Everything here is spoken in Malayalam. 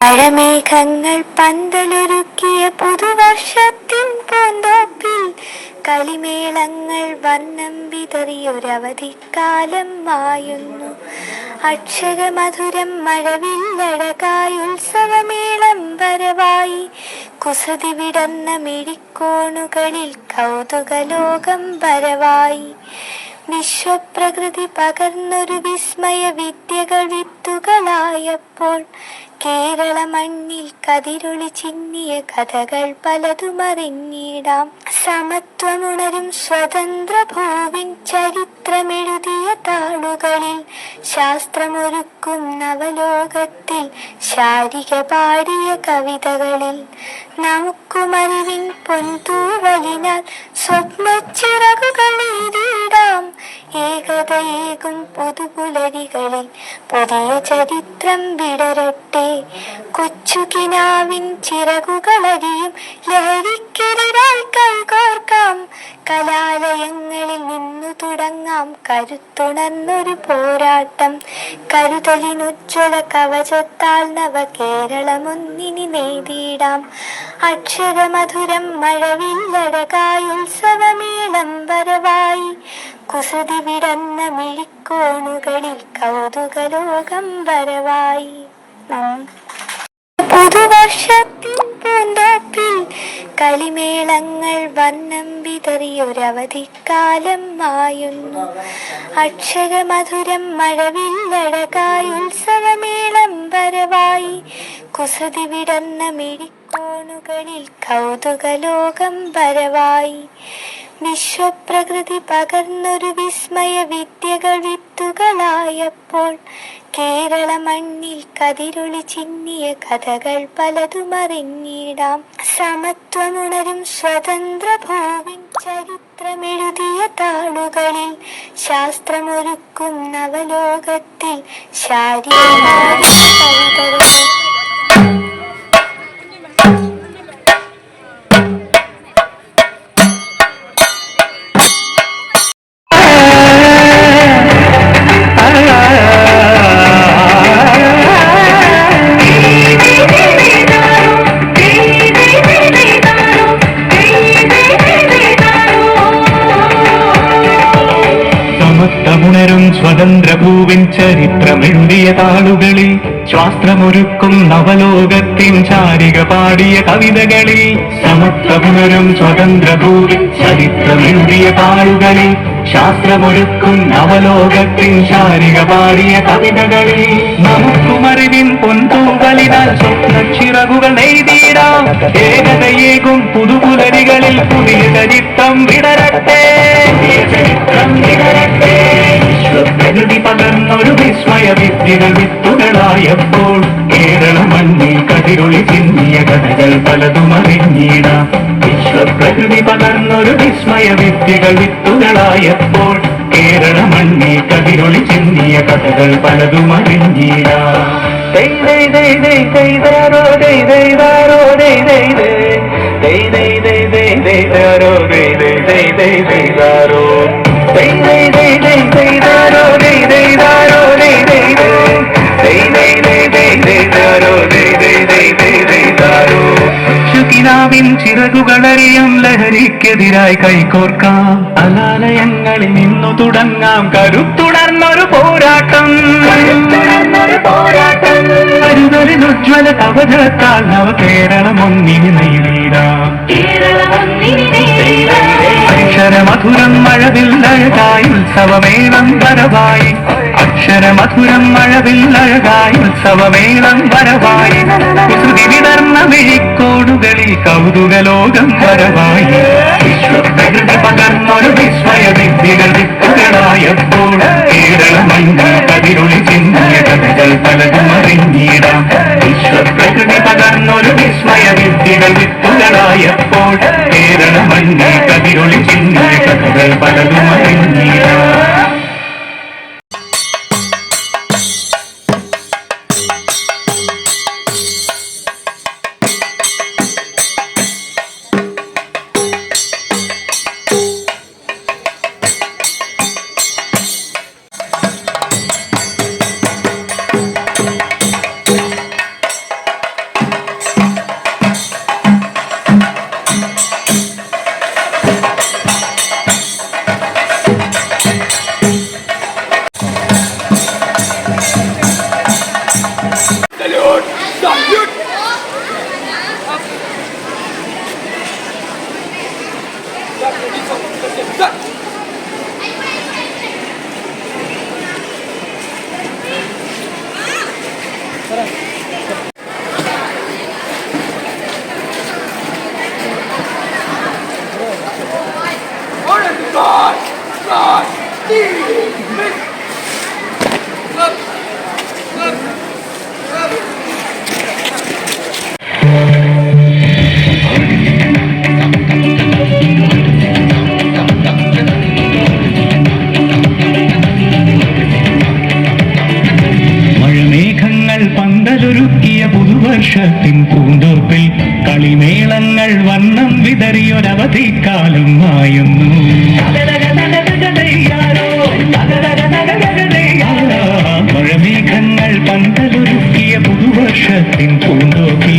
മഴമേഘങ്ങൾ പന്തലൊരുക്കിയ പുതുവർഷത്തിൻ പൂന്തോപ്പിൽ കളിമേളങ്ങൾ വർണം വിതറിയൊരവധിക്കാലം മായുന്നു അക്ഷരമധുരം മഴവില്ലഴകായി ഉത്സവമേളം വരവായി. കുസൃതി വിടർന്ന മിഴിക്കോണുകളിൽ കൗതുകലോകം വരവായി. വിശ്വപ്രകൃതി പകർന്നൊരു വിസ്മയ വിദ്യകൾ വിത്തുകളായപ്പോൾ കേരള മണ്ണിൽ കതിരൊളി ചിന്നിയ കഥകൾ പലതുമറിഞ്ഞിടാം സമത്വമുണരും സ്വതന്ത്ര ഭൂവിൻ ചരിത്രമെഴുതിയ താളുകളിൽ ശാസ്ത്രമൊരുക്കും നവലോകത്തിൽ ശാരിക പാടിയ കവിതകളിൽ നമുക്കുമറിവിൻ പൊന്തൂവലിനാൽ സ്വപ്നച്ചിറകുകൾ എഴുതിയിടാം ഏകതയേകും പുതുപുലരികളിൽ പുതിയ ചരിത്രം വിടരട്ടെ. കൊച്ചുകിനാവിൻ ചിറകുകളരിയും ലഹരിക്കെതിരായി കൈകോർക്കാം. കലാലയങ്ങളിൽ നിന്നു തുടങ്ങാം കരുത്തുണർന്നൊരു പോരാട്ടം. കരുതലിനുജ്വല കവചത്താൽ നവ കേരളമൊന്നിനി നേടിയിടാം അക്ഷരമധുരം മഴവില്ലടകായുത്സവമേളം വരവായി. കുസൃതി വിടന്ന മിഴിക്കോണുകളിൽ കൗതുകലോകം വരവായി. പുതുവർഷത്തിൽ പൂന്തോപ്പിൽ കളിമേളങ്ങൾ വർണം വിതറിയൊരവധിക്കാലം മായുന്നു. അക്ഷരമധുരം മഴവില്ലഴകായി ഉത്സവമേളം വരവായി. കുസൃതി വിടർന്ന മിഴിക്കോണുകളിൽ കൗതുകലോകം വരവായി. വിശ്വപ്രകൃതി പകർന്നൊരു വിസ്മയ വിദ്യകൾ വിത്തുകളായപ്പോൾ കേരള മണ്ണിൽ കതിരൊളി ചിന്നിയ കഥകൾ പലതുമറിഞ്ഞിടാം സമത്വമുണരും സ്വതന്ത്ര ഭൂവിൻ ചരിത്രമെഴുതിയ താളുകളിൽ ശാസ്ത്രമൊരുക്കും നവലോകത്തിൽ ശാരീരിക സമത്വമുണരും സ്വതന്ത്ര ഭൂവിൻ ചരിത്രമെഴുതിയ താളുകളിൽ ശാസ്ത്രമൊരുക്കും നവലോകത്തിൻ ചാരിക പാടിയ കവിതകളിൽ സമത്വമുണരും സ്വതന്ത്ര ഭൂവിൻ ചരിത്രമെഴുതിയ താളുകളിൽ ശാസ്ത്രമൊരുക്കും നവലോകത്തിൻ ചാരിക പാടിയ കവിതകളിൽ നമുക്കുമറിവിൻ പൊന്തൂകളിനാൽ സ്വപ്നക്ഷിറകുകൾ നെയ്തീടാം. ഏകതയേകും പുതുപുലരികളിൽ പുതിയ ചരിത്രം വിടരട്ടെ. ചരിത്രം വിടരട്ടെ. വിശ്വപ്രകൃതി പകർന്നൊരു വിസ്മയ വിദ്യകൾ വിത്തുകളായപ്പോൾ കേരള മണ്ണിൽ കതിരൊളി ചിന്നിയ കഥകൾ പലതും അറിഞ്ഞിടാം. വിശ്വപ്രകൃതി പകർന്നൊരു വിസ്മയ വിദ്യകൾ വിത്തുകളായപ്പോൾ കേരള മണ്ണിൽ കതിരൊളി ചിന്നിയ കഥകൾ പലതും അറിഞ്ഞിടാം. ദൈവ ദൈവ ദൈവ ദൈവ ദൈവ ദാരോ ദൈ ദൈ ദൈ ദൈ ദൈ ദൈ. ദൈ ദൈ ലഹരിക്കെതിരായി കൈകോർക്കാം. അലാലയങ്ങളിൽ നിന്നു തുടങ്ങാം. കരുത്തുടർന്നൊരു പോരാട്ടം. കരുതലിനുജ്വല കവചത്താൽ നവ കേരളം ഒന്നിനി നേരിടാം. അക്ഷരമധുരം മഴവില്ലഴകായി ഉത്സവമേളം വരവായി. അക്ഷരമധുരം മഴവിൽ അഴകായി ഉത്സവമേളം വരവായി. വിഴിക്കോടുകളിൽ കൗതുകലോകം പരമായി വിശ്വപ്രകൃതി പകർന്നൊരു വിസ്മയ വിദ്യകൾ വിത്തുകളായപ്പോൾ Let's go. വിതറിയൊരവധിക്കാലം മായുന്നു. മഴമേഘങ്ങൾ പന്തലൊരുക്കിയ പുതുവർഷത്തിൻ പൂന്തോപ്പിൽ